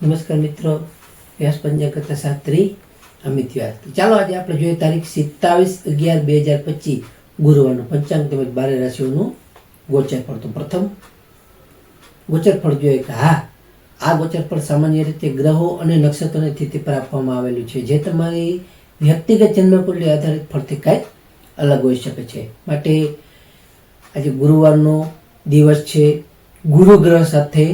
નમસ્કાર મિત્રો, વ્યાસ પંચાંગ શાસ્ત્રી, અમિત વ્યાસ. ચાલો આજે આપણે જોઈએ તારીખ સિત્તાવીસ અગિયાર બે હજાર પચીસ, ગુરુવારનું પંચાંગ તેમજ બારે રાશિઓનું ગોચર ફળ. તો પ્રથમ ગોચર ફળ જોઈએ કે હા, આ ગોચર ફળ સામાન્ય રીતે ગ્રહો અને નક્ષત્રોની સ્થિતિ પર આપવામાં આવેલું છે, જે તમારી વ્યક્તિગત જન્મકુંડલી આધારિત ફળથી કાંઈક અલગ હોઈ શકે છે. માટે આજે ગુરુવારનો દિવસ છે, ગુરુ ગ્રહ સાથે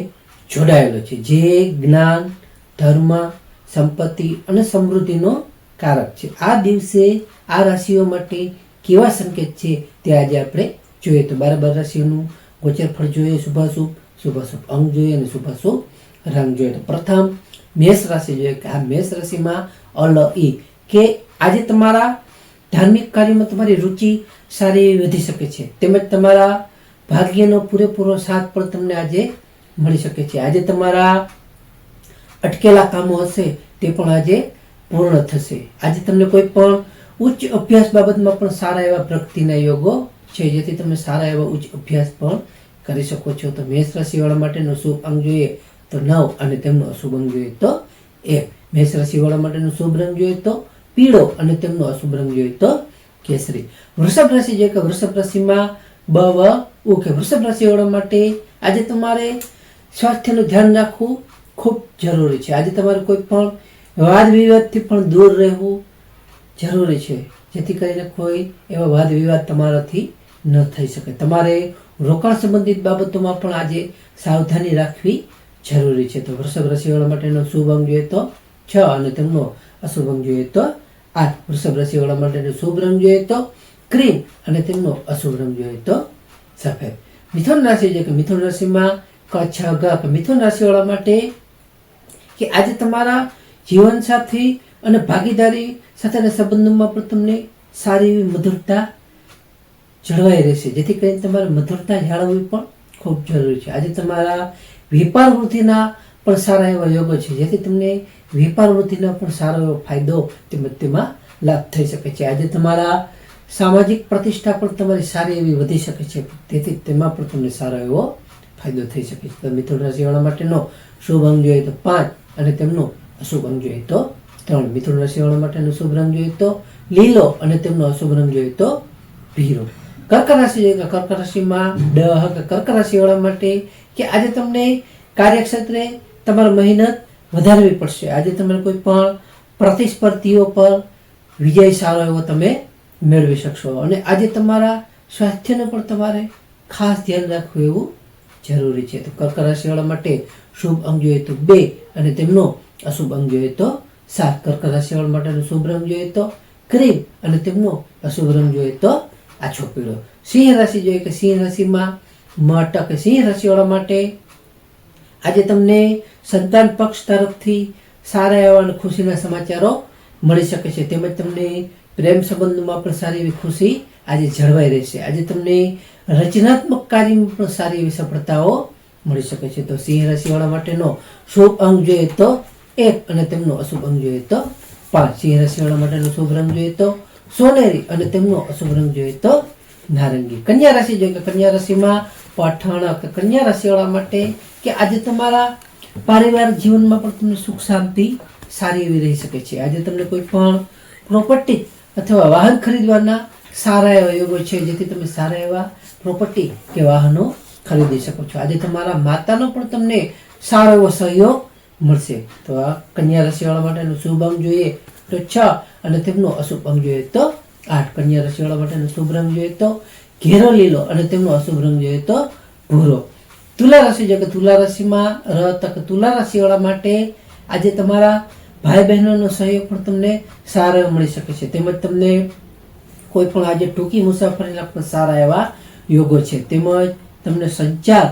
જોડાયેલો છે. જે જ્ઞાન, ધર્મ, સંપત્તિ અને સમૃદ્ધિનો કારક છે. આ દિવસે આ રાશિઓ માટે કેવા સંકેત છે તે આજે આપણે જોઈએ. તો બાર રાશિઓનું ગોચર ફળ જોઈએ, શુભાશુભ શુભાશુભ અંગ જોઈએ અને શુભાશુભ રંગ જોઈએ. તો પ્રથમ મેષ રાશિ જોઈએ. કે આ મેષ રાશિમાં અલ ઈ કે આજે તમારા ધાર્મિક કાર્યમાં તમારી રુચિ સારી એવી વધી શકે છે. તેમજ તમારા ભાગ્યનો પૂરેપૂરો સાથ પણ તમને આજે મળી શકે છે. આજે તમારા અટકેલા કામો હશે તે પણ આજે પૂર્ણ થશે. આજે તમને કોઈ પણ ઉચ્ચ અભ્યાસ બાબતમાં પણ સારા એવા પ્રગતિના યોગો છે, જેથી તમે સારા એવા ઉચ્ચ અભ્યાસ પણ કરી શકો છો. તો મેષ રાશિવાળા માટેનો શુભ અંગ જોઈએ તો નવ અને તેમનો અશુભ અંગ જોઈએ તો એક. મેષ રાશિવાળા માટેનો શુભ રંગ જોઈએ તો પીળો અને તેમનો અશુભ રંગ જોઈએ તો કેસરી. વૃષભ રાશિ જોઈએ કે વૃષભ રાશિમાં બ, વ, ઉ, કે વૃષભ રાશિવાળા માટે આજે તમારે સ્વાસ્થ્યનું ધ્યાન રાખવું ખૂબ જરૂરી છે. આજે તમારે કોઈ પણ વાદ વિવાદથી પણ દૂર રહેવું જરૂરી છે. જેથી કરીને કોઈ એવા વાદ વિવાદ તમારાથી ન થઈ શકે. તમારે રોકાણ સંબંધિત બાબતોમાં પણ આજે સાવધાની રાખવી જરૂરી છે. તો વૃષભ રાશિવાળા માટેનો શુભ અંગ જોઈએ તો છ અને તેમનો અશુભ અંગ જોઈએ તો આઠ. વૃષભ રાશિવાળા માટેનો શુભ રંગ જોઈએ તો ક્રીમ અને તેમનો અશુભ રંગ જોઈએ તો સફેદ. મિથુન રાશિ છે કે મિથુન રાશિમાં ક છ કે મિથુન રાશિવાળા માટે કે આજે તમારા જીવનસાથી અને ભાગીદારી સાથેના સંબંધોમાં પણ તમને સારી એવી મધુરતા જળવાઈ રહેશે. જેથી કરીને તમારે મધુરતા જાળવવી પણ ખૂબ જરૂરી છે. આજે તમારા વેપાર વૃદ્ધિના પણ સારા એવા યોગો છે. જેથી તમને વેપાર વૃદ્ધિના પણ સારો એવો ફાયદો તેમજ તેમાં લાભ થઈ શકે છે. આજે તમારા સામાજિક પ્રતિષ્ઠા પણ તમારી સારી એવી વધી શકે છે. તેથી તેમાં પણ તમને સારો એવો ફાયદો થઈ શકે છે. તો મિથુન રાશિવાળા માટેનો શુભ અંગ જોઈએ તો પાંચ અને તેમનો અશુભ અંગ જોઈએ તો ત્રણ. મિથુન રાશિવાળા માટેનો શુભ રંગ જોઈએ તો લીલો અને તેમનો અશુભ રંગ જોઈએ તો ભીરો કર્ક રાશિ જોઈએ કર્ક રાશિમાં ડહ કર્ક રાશિવાળા માટે કે આજે તમને કાર્યક્ષેત્રે તમારી મહેનત વધારવી પડશે. આજે તમારે કોઈ પણ પ્રતિસ્પર્ધીઓ પર વિજય સારો એવો તમે મેળવી શકશો. અને આજે તમારા સ્વાસ્થ્યનું પણ તમારે ખાસ ધ્યાન રાખવું એવું જરૂરી છે. તો કર્ક રાશિવાળા માટે શુભ અંગ જોઈએ તો બે અને તેમનો અશુભ અંગ જોઈએ તો સાત. કર્ક રાશિવાળા માટેનો શુભ રંગ જોઈએ તો ક્રીમ અને તેમનો અશુભ રંગ જોઈએ તો આછો પીળો. સિંહ રાશિ જોઈએ કે સિંહ રાશિમાં મટક. સિંહ રાશિવાળા માટે આજે તમને સંતાન પક્ષ તરફથી સારા એવા અને ખુશીના સમાચારો મળી શકે છે. તેમજ તમને પ્રેમ સંબંધોમાં પણ સારી એવી ખુશી આજે જળવાઈ રહેશે. આજે તમને રચનાત્મક કાર્યમાં પણ સારી એવી સફળતાઓ મળી શકે છે. તો સિંહ રાશિવાળા માટેનો શુભ અંગ જોઈએ તો એક અને તેમનો અશુભ અંગ જોઈએ તો પાંચ. સિંહ રાશિવાળા માટેનો શુભ રંગ જોઈએ તો સોનેરી અને તેમનો અશુભ રંગ જોઈએ તો નારંગી. કન્યા રાશિ જોઈએ કે કન્યા રાશિમાં પઠાણ કન્યા રાશિવાળા માટે કે આજે તમારા પારિવારિક જીવનમાં પણ તમને સુખ શાંતિ સારી એવી રહી શકે છે. આજે તમને કોઈ પણ પ્રોપર્ટી અથવા વાહન ખરીદવાના સારા એવા યોગો છે, જેથી તમે સારા એવા પ્રોપર્ટી કે વાહનો ખરીદી શકો છો. આજે તમારા માતાનો પણ તમને સારો એવો સહયોગ મળશે. તો આ કન્યા રાશિવાળા માટેનું શુભ અંગ જોઈએ તો છ અને તેમનો અશુભ અંગ જોઈએ તો આઠ. કન્યા રાશિવાળા માટેનો શુભ રંગ જોઈએ તો ઘેરો લીલો અને તેમનો અશુભ રંગ જોઈએ તો ભૂરો. તુલા રાશિ જો કે તુલા રાશિમાં રહ તક તુલા રાશિવાળા માટે આજે તમારા ભાઈ બહેનોનો સહયોગ પણ તમને સારો મળી શકે છે. તેમજ તમને કોઈ પણ આજે ટૂંકી મુસાફરીના પણ સારા એવા યોગો છે. તેમજ તમને સંચાર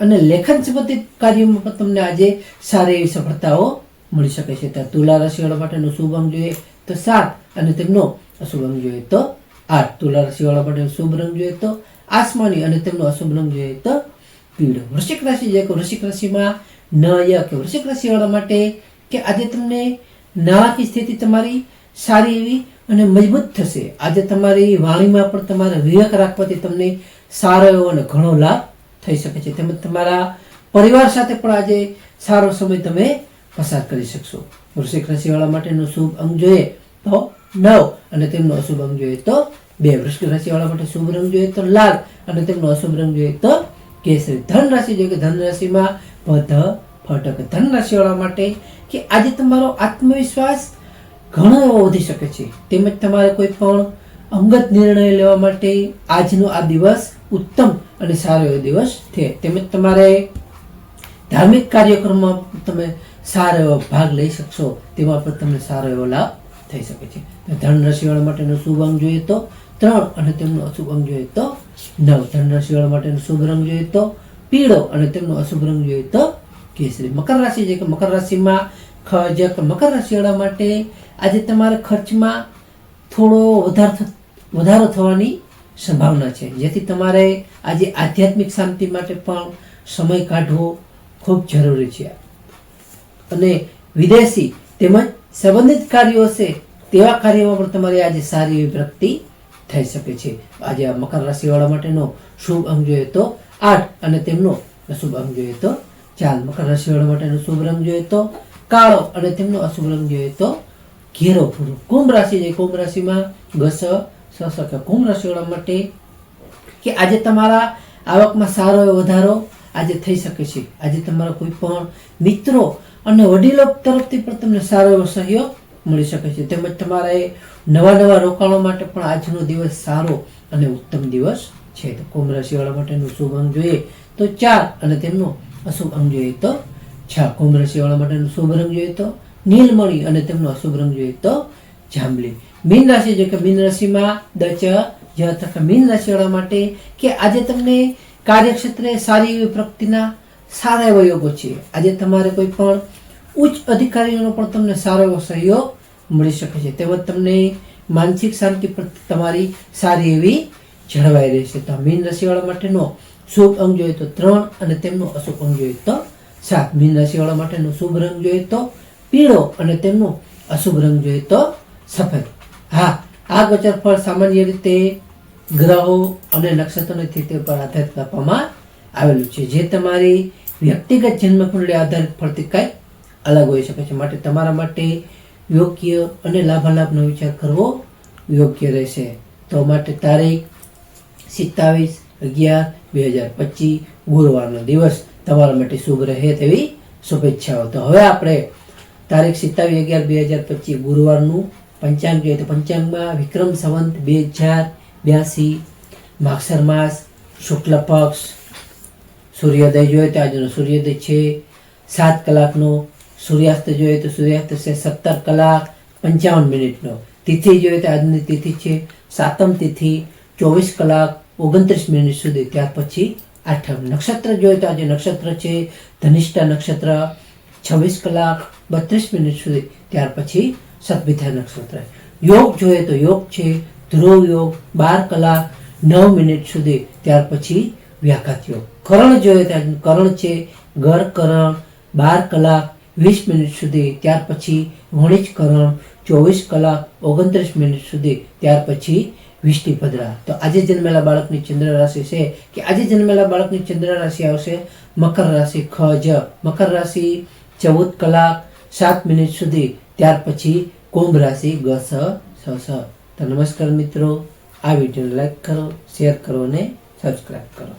અને લેખન સંબંધિત કાર્યોમાં પણ તમને આજે સારી એવી સફળતાઓ મળી શકે છે. ત્યાં તુલા રાશિવાળા માટેનો શુભ અંગ જોઈએ તો સાત અને તેમનો અશુભ અંગ જોઈએ તો આઠ. તુલા રાશિવાળા માટેનો શુભ રંગ જોઈએ તો આસમાની અને તેમનો અશુભ રંગ જોઈએ તો પીળો. વૃશ્ચિક રાશિ જે વૃશ્ચિક રાશિમાં ન ય કે વૃશ્ચિક રાશિવાળા માટે કે આજે તમને નાણાકીય સ્થિતિ તમારી સારી એવી અને મજબૂત થશે. આજે તમારી વાણીમાં પણ તમારે વિવેક રાખવાથી તમને સારો એવો અને ઘણો લાભ થઈ શકે છે. તેમજ તમારા પરિવાર સાથે પણ આજે સારો સમય તમે પસાર કરી શકશો. વૃશ્ચિક રાશિવાળા માટેનો શુભ અંગ જોઈએ તો નવ અને તેમનો અશુભ અંગ જોઈએ તો બે. વૃશ્ચિક રાશિવાળા માટે શુભ રંગ જોઈએ તો લાલ અને તેમનો અશુભ રંગ જોઈએ તો કેસરી. ધન રાશિ જોઈએ કે ધન રાશિમાં પધ ફટક. ધન રાશિવાળા માટે કે આજે તમારો આત્મવિશ્વાસ ઘણો એવો વધી શકે છે. તેમજ તમારે કોઈ પણ અંગત નિર્ણય લેવા માટે આજનો આ દિવસ ઉત્તમ અને સારો એવો દિવસ છે. તેમજ તમારે ધાર્મિક કાર્યક્રમમાં તમે સારો એવો ભાગ લઈ શકશો, તેમાં પણ તમને સારો એવો લાભ થઈ શકે છે. ધન રાશિવાળા માટેનો શુભ અંગ જોઈએ તો ત્રણ અને તેમનો અશુભ અંગ જોઈએ તો નવ. ધન રાશિવાળા માટેનો શુભ રંગ જોઈએ તો પીળો અને તેમનો અશુભ રંગ જોઈએ તો કેસરી. મકર રાશિ છે કે મકર રાશિમાં જે મકર રાશિવાળા માટે આજે તમારા ખર્ચમાં થોડો વધાર વધારો થવાની સંભાવના છે. જેથી તમારે આજે આધ્યાત્મિક શાંતિ માટે પણ સમય કાઢવો ખૂબ જરૂરી છે. અને વિદેશી તેમજ સંબંધિત કાર્યો હશે તેવા કાર્યોમાં પણ તમારી આજે સારી એવી પ્રગતિ થઈ શકે છે. આજે મકર રાશિવાળા માટેનો શુભ અંગ જોઈએ તો આઠ અને તેમનો શુભ અંગ જોઈએ તો ચાર મકર રાશિવાળા માટેનો શુભ રંગ જોઈએ તો કાળો અને તેમનો અશુભ રંગ જોઈએ તો ઘેરો ભૂરો કુંભ રાશિ છે કુંભ રાશિમાં ગસ, સ કે કુંભ રાશિવાળા માટે કે આજે તમારા આવકમાં સારો એવો વધારો આજે થઈ શકે છે. આજે તમારા કોઈ પણ મિત્રો અને વડીલો તરફથી પણ તમને સારો એવો સહયોગ મળી શકે છે. તેમજ તમારા એ નવા નવા રોકાણો માટે પણ આજનો દિવસ સારો અને ઉત્તમ દિવસ છે. તો કુંભ રાશિવાળા માટેનું શુભ અંગ જોઈએ તો ચાર અને તેમનો અશુભ અંક જોઈએ તો છ કુંભ રાશિવાળા માટેનો શુભ રંગ જોઈએ તો નીલમણી અને તેમનો અશુભ રંગ જોઈએ તો જાંબલી. મીન રાશિ જો કે મીન રાશિમાં દચ જ મીન રાશિવાળા માટે કે આજે તમને કાર્યક્ષેત્રે સારી એવી પ્રગતિના સારા એવા યોગો છે. આજે તમારે કોઈ પણ ઉચ્ચ અધિકારીઓનો પણ તમને સારો એવો સહયોગ મળી શકે છે. તેમજ તમને માનસિક શાંતિ પ્રત્યે તમારી સારી એવી જળવાઈ રહેશે. તો મીન રાશિવાળા માટેનો શુભ અંગ જોઈએ તો ત્રણ અને તેમનો અશુભ અંગ જોઈએ તો સાત. મીન રાશિવાળા માટેનો શુભ રંગ જોઈએ તો પીળો અને તેમનો અશુભ રંગ જોઈએ તો સફેદ. હા, આ ગોચર ફળ સામાન્ય રીતે ગ્રહો અને નક્ષત્રોની સ્થિતિ પર આધારિત આપવામાં આવેલું છે. જે તમારી વ્યક્તિગત જન્મકુંડળી આધારિત ફળથી કંઈક અલગ હોઈ શકે છે. માટે તમારા માટે યોગ્ય અને લાભાલાભનો વિચાર કરવો યોગ્ય રહેશે. તો માટે તારીખ સિત્તાવીસ, અગિયાર બે હજાર પચીસ ગુરુવારનો દિવસ તમારા માટે શુભ રહે તેવી શુભેચ્છાઓ. તો હવે આપણે તારીખ સિત્તાવીસ અગિયાર બે હજાર પચીસ ગુરુવારનું પંચાંગ જોઈએ તો પંચાંગમાં વિક્રમ સંવંત બે હજાર બ્યાસી માગસર માસ શુક્લ પક્ષ, સૂર્યોદય જોઈએ તો આજનો સૂર્યોદય છે, સાત કલાકનો સૂર્યાસ્ત જોઈએ તો સૂર્યાસ્ત છે સત્તર કલાક પંચાવન મિનિટનો. તિથિ જોઈએ તો આજની તિથિ છે સાતમ તિથિ, ચોવીસ કલાક ઓગણત્રીસ મિનિટ સુધી. ત્યાર પછી આઠમ નક્ષત્ર જોઈએ તો આજે નક્ષત્ર છે, ધનિષ્ઠા નક્ષત્ર, છવ્વીસ કલાક, બત્રીસ મિનિટ સુધી. ત્યાર પછી સદવિધા નક્ષત્ર. યોગ જોઈએ તો યોગ છે, ધ્રુવ યોગ, બાર કલાક, નવ મિનિટ સુધી. ત્યાર પછી વ્યાઘાત યોગ. કરણ જોઈએ તો કરણ છે ગર કરણ, બાર કલાક, વીસ મિનિટ સુધી. ત્યાર પછી વણિજ કરણ, ચોવીસ કલાક, ઓગણત્રીસ મિનિટ સુધી. ત્યાર પછી વિષ્ણુ પદરા. તો આજે જન્મેલા બાળકની ચંદ્ર રાશિ છે કે આજે જન્મેલા બાળકની ચંદ્ર રાશિ આવશે? મકર રાશિ ખ જ. મકર રાશિ ચૌદ કલાક સાત મિનિટ સુધી. ત્યાર પછી કુંભ રાશિ ગ, સ સ તો નમસ્કાર મિત્રો. આ વિડીયોને લાઈક કરો, શેર કરો અને સબસ્ક્રાઈબ કરો.